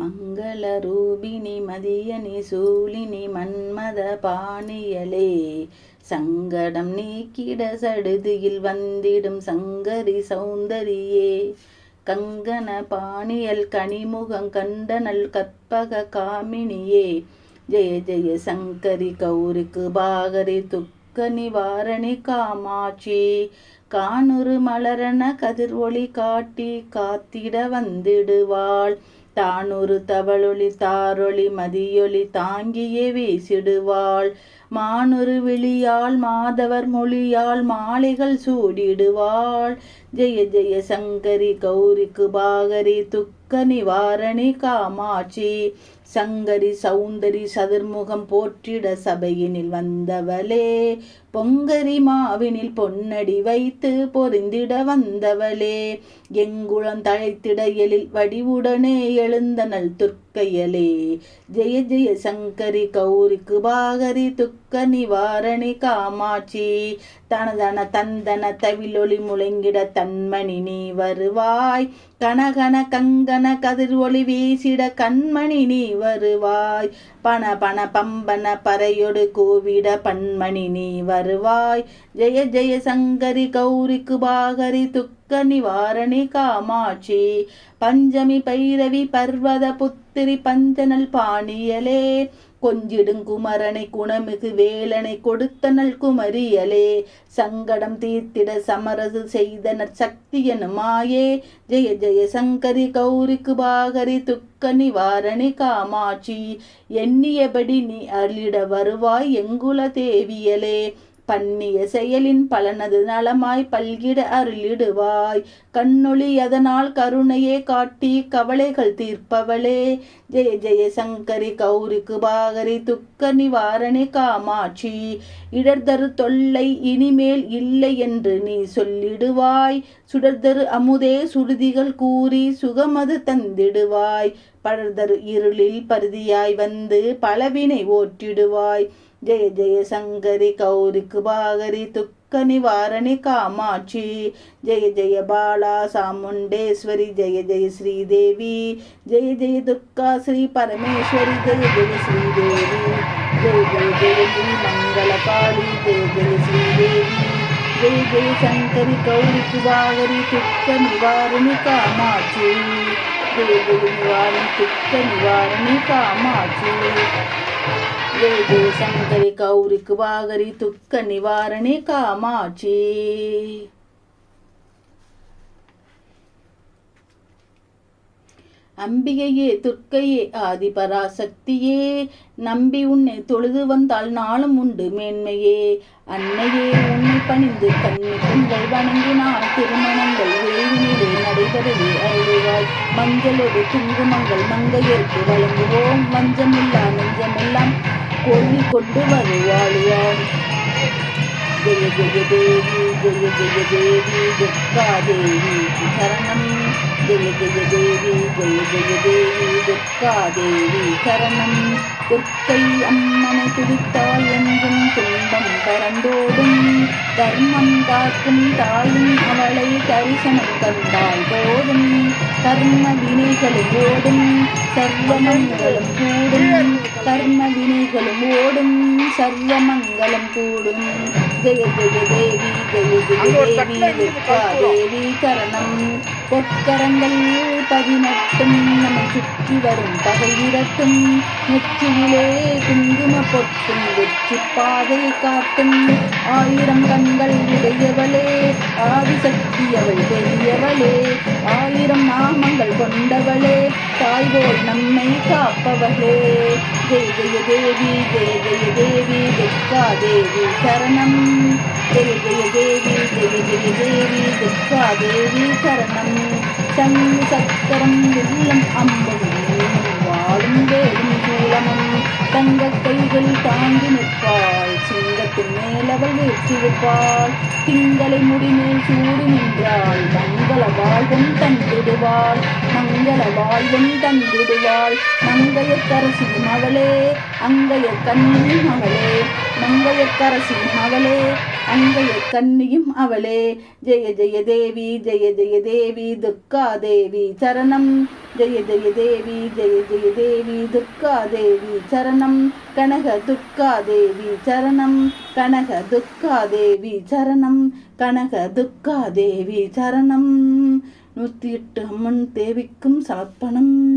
மங்களரூபிணி மதியனி சூலினி மன்மத பாணியலே. சங்கடம் நீக்கிட சடுதியில் வந்திடும் சங்கரி சௌந்தரியே. கங்கன பாணியல் கனிமுகம் கண்டனல் கற்பக காமினியே. ஜெய ஜெய சங்கரி கௌரிக்கு பாகரி துக்க நிவாரணி காமாட்சி. காணுறு மலரன கதிர் ஒளி காட்டி காத்திட வந்திடுவாள். தானொரு தவளொளி தாரொளி மதியொளி தாங்கியே வீசிடுவாள். மானொரு விழியால் மாதவர் மொழியால் மாலைகள் சூடிடுவாள். ஜெய ஜெய சங்கரி கௌரிக்கு பாகரி துக்க நிவாரணி காமாட்சி. சங்கரி சௌந்தரி சதுர்முகம் போற்றிட சபையினில் வந்தவளே. பொங்கரி மாவினில் பொன்னடி வைத்து பொருந்திட வந்தவளே. எங்குளம் தழைத்திட எழில் வடிவுடனே எழுந்தனள் துர்க்கையலே ஜெய ஜெய சங்கரி கௌரிக்கு பாகரி துக்க நிவாரணி காமாட்சி. தனதன தந்தன தவிலொளி முழங்கிட தன்மணி நீ வருவாய். கனகன கங்கன கதிர் ஒளி வீசிட கண்மணி நீ வருவாய். பண பண பம்பன பறையொடு கூவிட பன்மணி நீ வருவாய். ஜெய ஜெய சங்கரி கௌரிக்கு பாகரி துக்க நிவாரணி காமாட்சி. பஞ்சமி பைரவி பர்வத புத்திரி பஞ்சனல் பாணியலே. கொஞ்சிடுங்குமரனை குணமிகு வேலனை கொடுத்தனல் குமரியலே. சங்கடம் தீர்த்திட சமரசு செய்தனர் சக்தி மாயே. ஜெய ஜெய சங்கரி கௌரிக்கு பாகரி துக்க நிவாரணி காமாட்சி. எண்ணியபடி நீ அருளிட வருவாய் எங்குல தேவியலே. பண்ணிய செயலின் பலனது நலமாய் பல்கிட அருளிடுவாய். கண்ணொளி அதனால் கருணையே காட்டி கவலைகள் தீர்ப்பவளே. ஜெய ஜெய சங்கரி கௌரிக்கு பாகரி துக்க நிவாரணி காமாட்சி. இடர்தரு தொல்லை இனிமேல் இல்லை என்று நீ சொல்லிடுவாய். சுடர்தரு அமுதே சுடுதிகள் கூறி சுகமது தந்திடுவாய். படர்தரு இருளில் பருதியாய் வந்து பலவினை ஓற்றிடுவாய். ஜெய ஜெய சங்கரி கௌரிக்கு பாகரி துக்க நிவாரணி காமாட்சி. ஜெய ஜெய பாலா சாமுண்டேஸ்வரி ஜெய ஜெய ஸ்ரீதேவி. ஜெய ஜெய துர்கா ஸ்ரீ பரமேஸ்வரி ஜெய ஜெய ஸ்ரீதேவி. ஜெய ஜெய தேவி மங்களகாளி ஜெய ஜெய ஸ்ரீதேவி ஜெய ஜெய சங்கரி கௌரிக்கு பாகரி துக்க நிவாரணி காமாட்சி ஜெய ஜெய நிவாரணி துக்க நிவாரணி காமாட்சி ஜெய சங்கரி கௌரிக்கு பாகரி துக்க நிவாரணி காமாட்சி. அம்பிகையே துர்க்கையே ஆதிபராசக்தியே நம்பி உன்னை தொழுது வந்தால் நாளும் உண்டு மேன்மையே. அன்னையே உன்னை பணிந்து கண்ணி பெண்கள் வணங்கினால் திருமணங்கள் வேவினிலே நடைபெறவே. அருள்வாய் மஞ்சளோடு குங்குமங்கள் மங்கையருக்கு வழங்குவோம். மஞ்சமில்லா நெஞ்சமெல்லாம் கொள்ளி கொண்டு வருவாழ்வான் ஜெய ஜெய தேவி ஜெய ஜெய தேவி துர்கா தேவி சரணம் ஜெய ஜெய தேவி ஜெய ஜெய தேவி துர்கா தேவி சரணம் துர்க்கை அம்மனை துதித்தால் என்றும் துன்பம் பரந்தோடும் தர்மம் காக்கும் தாயும் அவளை தரிசனம் கண்டால் போதும். கர்ம வினைகளும் ஓடும். சர்வமங்களும் கூடும். கர்ம வினைகளும் ஓடும். சர்வமங்களும் கூடும். ஜெய ஜெய தேவி ஜெய ஜெய தேவி தேவி சரணம் பொற்கரங்கள் பதினெட்டும் நம்மை சுற்றி வரும் பகை விரட்டும் நெற்றியிலே குங்கும பொட்டும் வெற்றி பாதை காட்டும் ஆயிரம் கண்கள் இடையவளே ஆதிசக்தி அவள் பெரியவளே ஆயிரம் நாமங்கள் கொண்டவளே தாய்வோல் நம்மை காப்பவளே ஜெய ஜெய தேவி ஜெய ஜெய தேவி துர்கா தேவி சரணம் ஜெய ஜெய தேவி ஜெய ஜெய தேவி துர்கா தேவி சரணம் சங்கு சக்கரம் வெள்ளம் அம்பதும் வாழும் வேலும் உள்ளமும் தங்க கைகள் தாங்கி நிற்பாள். சிங்கத்தின் மேல் அவள் வீழ்ச்சி வைப்பாள். திங்களை முடிமேல் சூடு நின்றாள். மங்கள வாழ்வும் தந்திடுவாள். மங்கள வாழ்வும் தந்திடுவாள். மங்கையக்கரசி மகளே அங்கைய கண்ணின் மகளே மங்கையக்கரசி மகளே அங்கைய கன்னியும் அவளே. ஜெய ஜெய தேவி ஜெய ஜெய தேவி துர்கா தேவி சரணம். ஜெய ஜெய தேவி ஜெய ஜெய தேவி துர்கா தேவி சரணம். கனக துர்கா தேவி சரணம். கனக துர்கா தேவி சரணம். கனக துர்கா தேவி சரணம். நூற்றி எட்டு அம்மன் தேவிக்கும் சமர்ப்பணம்.